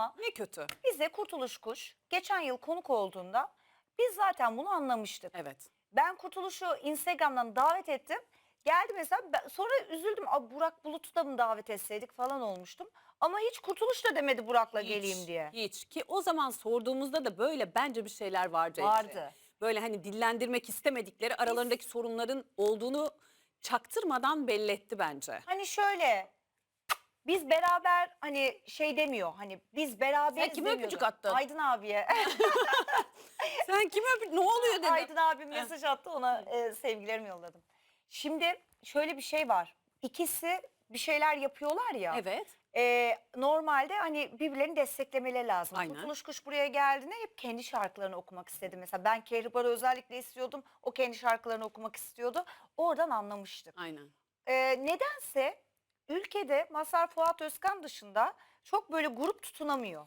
Ama Ne kötü. bize Kurtuluş Kuş geçen yıl konuk olduğunda biz zaten bunu anlamıştık. Evet. Ben Kurtuluş'u Instagram'dan davet ettim. Geldi mesela ben- sonra üzüldüm. Aa, Burak Bulut'u da mı davet etseydik falan olmuştum. Ama hiç Kurtuluş da demedi Burak'la Hiç, geleyim diye. Hiç. Ki o zaman sorduğumuzda da böyle bence bir şeyler vardı. Vardı. Böyle hani dillendirmek istemedikleri aralarındaki sorunların olduğunu çaktırmadan belli etti bence. Hani şöyle biz beraber hani şey demiyor hani biz beraberiz Sen kime demiyordu. öpücük attın? Aydın abiye. Sen kime öpü- ne oluyor dedim. Aydın abi mesaj attı ona e, sevgilerimi yolladım. Şimdi şöyle bir şey var. İkisi bir şeyler yapıyorlar ya. Evet. E, normalde hani birbirlerini desteklemeleri lazım. Aynen. Kurtuluş Kuş buraya geldiğinde hep kendi şarkılarını okumak istedi. Mesela ben Kehribar'ı özellikle istiyordum. O kendi şarkılarını okumak istiyordu. Oradan anlamıştık. Aynen. E, nedense ülkede Mazhar Fuat Özkan dışında çok böyle grup tutunamıyor.